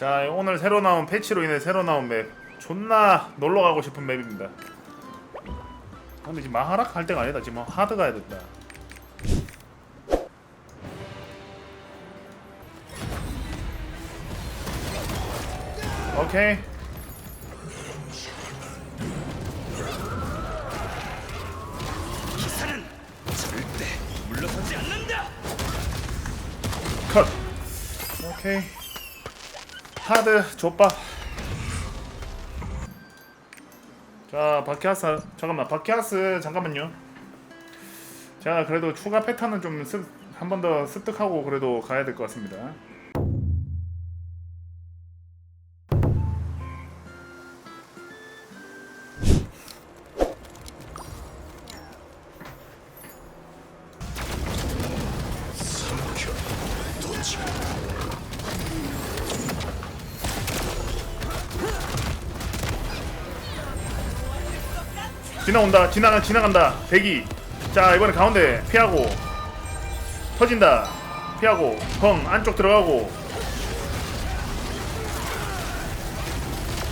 자 오늘 새로 나온 패치로 인해 새로 나온 맵 존나 놀러 가고 싶은 맵입니다. 근데 지금 마하락 할 때가 아니다. 지금 하드 가야 된다. 오케이. 기사는 절대 물러서지 않는다. 컷. 오케이. 하드 좆바. 자 바키아스 잠깐만 바키아스 잠깐만요. 자 그래도 추가 패턴은 좀 한 번 더 습득하고 그래도 가야 될 것 같습니다. 지나온다. 지나가 지나간다. 대기. 자 이번에 가운데 피하고. 터진다. 피하고. 펑 안쪽 들어가고.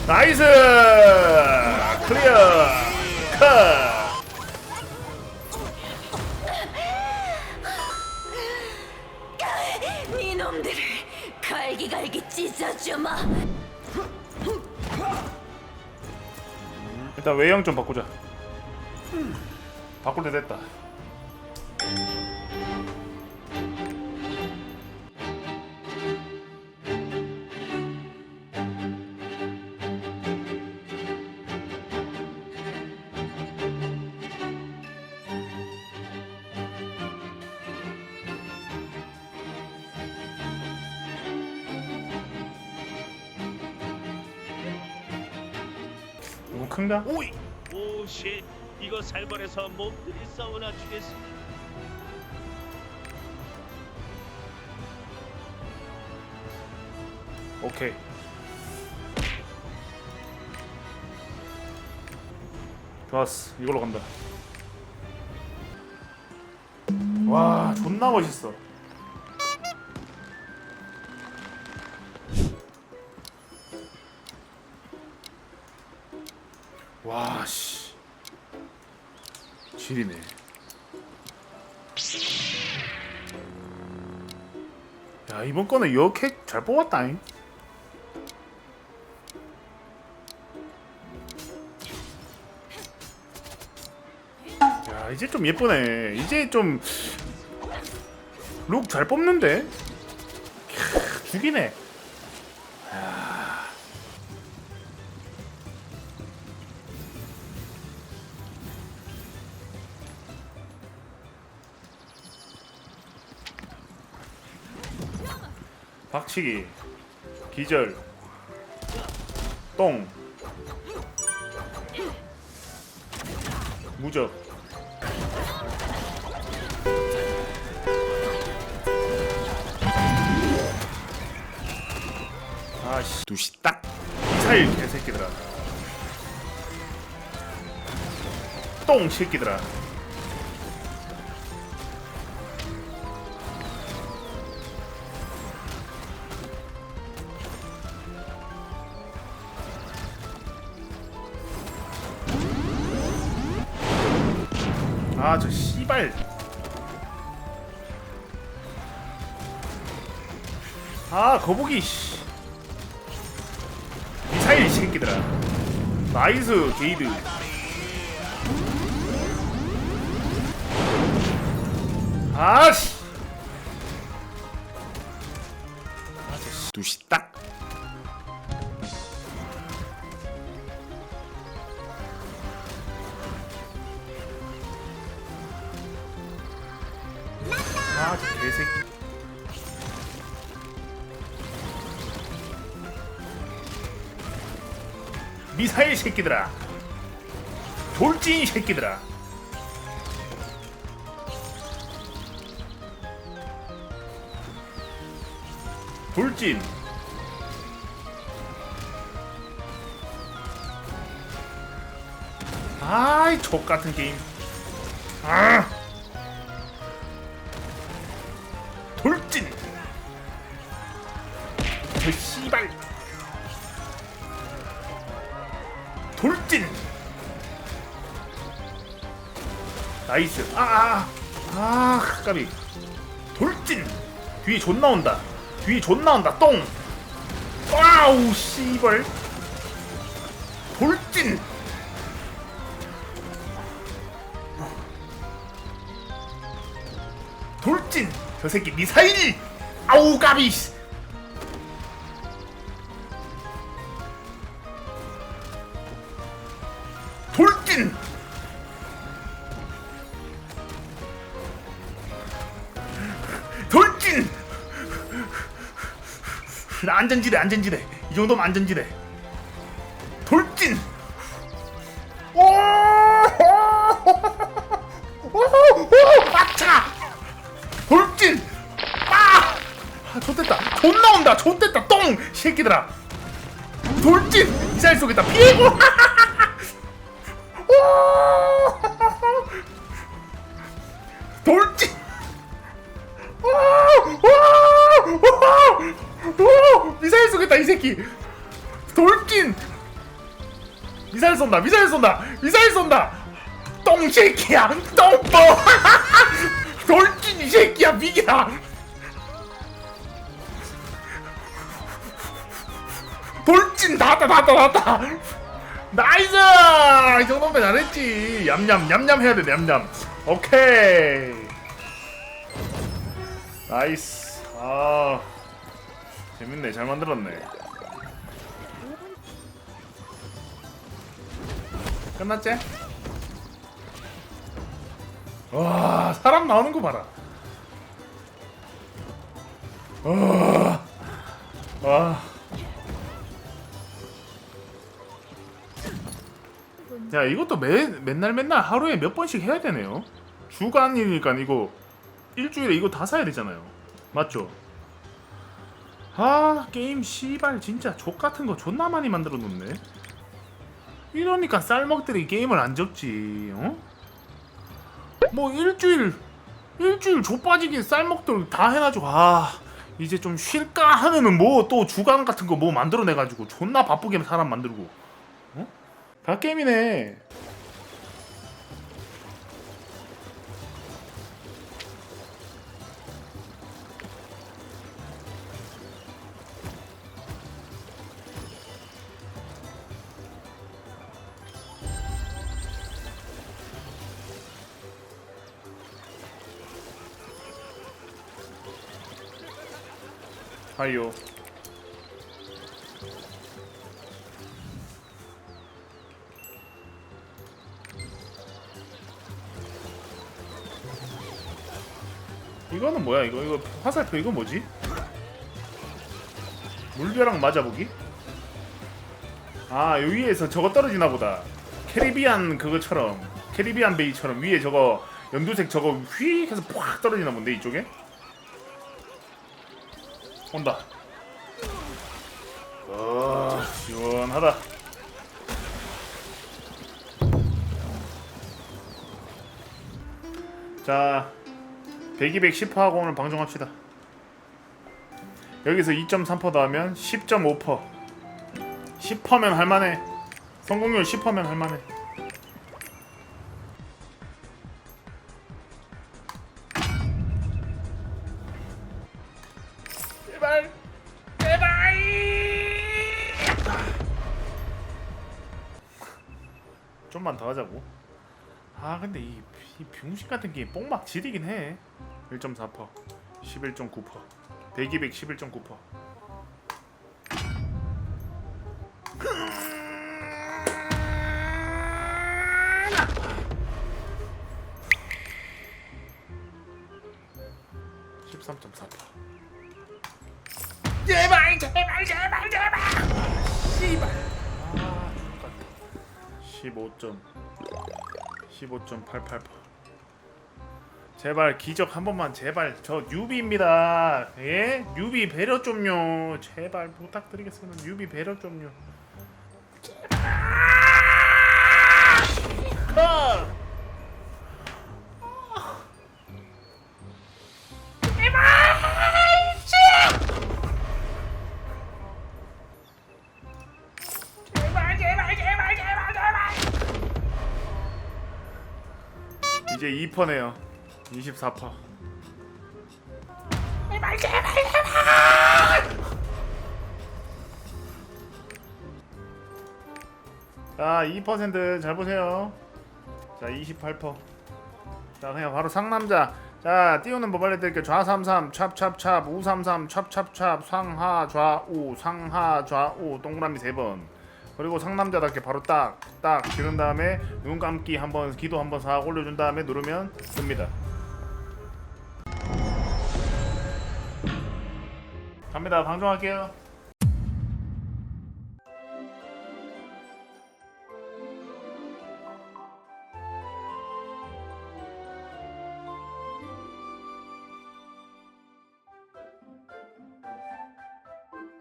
나이스! 클리어. 컷! 이놈들을 갈기갈기 찢어주마. 일단 외형 좀 바꾸자 바꿀 때 됐다. 이거 큰가? 오이! 오씨 이거 살벌해서 몸들이 싸우나 주겠어 오케이. 좋았어. 이걸로 간다. 와, 존나 멋있어. 와, 씨. 질이네. 야, 이번 거는 여캐 잘 뽑았다잉. 야 이제 좀 예쁘네 이제 좀 룩 잘 뽑는데 캬, 죽이네 박치기 기절 똥 무적. 아씨 두시 딱. 미사일 개새끼들아. 똥 새끼들아 아 저 씨발. 아 거북이 씨. 미사일 이 새끼들아. 나이스 게이드. 아씨. 아저씨. 두시 딱 미사일 새끼들아. 돌진 새끼들아. 돌진. 아이 족같은 게임. 아 나이스. 아아 아, 아 까비 돌진. 뒤에 존 나 온다. 뒤에 존 나 온다. 똥. 와우 씨발. 돌진. 돌진. 저 새끼 미사일. 아우 까비 돌진 안전지대 안전지대 이 정도면 안전지대 돌진 오! 오! 오! 아차! 돌진! 아! 아, 좋됐다. 존 나 온다. 좋됐다. 똥! 새끼들아. 돌진! 미사일 쏘겠다. 피해고! 새끼. 돌진! 미사일 쏜다. 미사일 쏜다. 미사일 쏜다. 똥 새끼야. 똥뽀. 돌진 이 새끼야. 미기라. 돌진 나왔다 나왔다 나왔다. 나이스! 이 정도면 잘했지. 얌얌 얌얌 해야 돼. 얌얌. 오케이. 나이스. 아 재밌네. 잘 만들었네. 끝났지? 와 사람 나오는 거 봐라. 와. 와. 야 이것도 매, 맨날 맨날 하루에 몇 번씩 해야 되네요. 주간이니까 이거 일주일에 이거 다 사야 되잖아요. 맞죠? 아 게임 씨발 진짜 족 같은 거 존나 많이 만들어 놓네. 이러니까 쌀먹들이 게임을 안 접지. 어? 뭐 일주일 일주일 좆빠지게 쌀먹들 다 해가지고 아 이제 좀 쉴까 하면은 뭐 또 주간 같은 거 뭐 만들어내가지고 존나 바쁘게 사람 만들고 어? 다 게임이네 하이요 이거는 뭐야 이거 이거 화살표 이거 뭐지? 물벼락 맞아보기? 아 여기에서 저거 떨어지나 보다 캐리비안 그거처럼 캐리비안 베이처럼 위에 저거 연두색 저거 휙 해서 팍 떨어지나 본데 이쪽에? 온다. 아 시원하다. 자, 100, 200, 10% 하고 오늘 방송합시다. 여기서 2.3% 더하면 10.5%. 10%면 할만해. 성공률 10%면 할만해. 제발, 제발. 좀만 더 하자고. 아 근데 이, 이 병신 같은 게 뽕막 지리긴 해. 1.4%, 11.9%, 100, 200, 11.9%. 제발 제발 제발 씨발 아 X같다 15점 15.88% 제발 기적 한 번만 제발. 저 뉴비입니다. 예? 뉴비 배려 좀요. 제발 부탁드리겠습니다. 뉴비 배려 좀요. 제발 이제 2퍼네요 24퍼 자, 2%잘 보세요. 자, 28%. 자, 그냥 바로 상남자. 자, 띄우는 법 알려드릴게요. 좌삼삼, 찹찹찹, 우삼삼, 찹찹찹, 상하, 좌우, 상하, 좌우, 동그라미 세 번. 그리고 상남자답게 바로 딱, 딱 지른 다음에 눈 감기 한번, 기도 한번 싹 올려준 다음에 누르면 뜹니다. 갑니다. 방송할게요.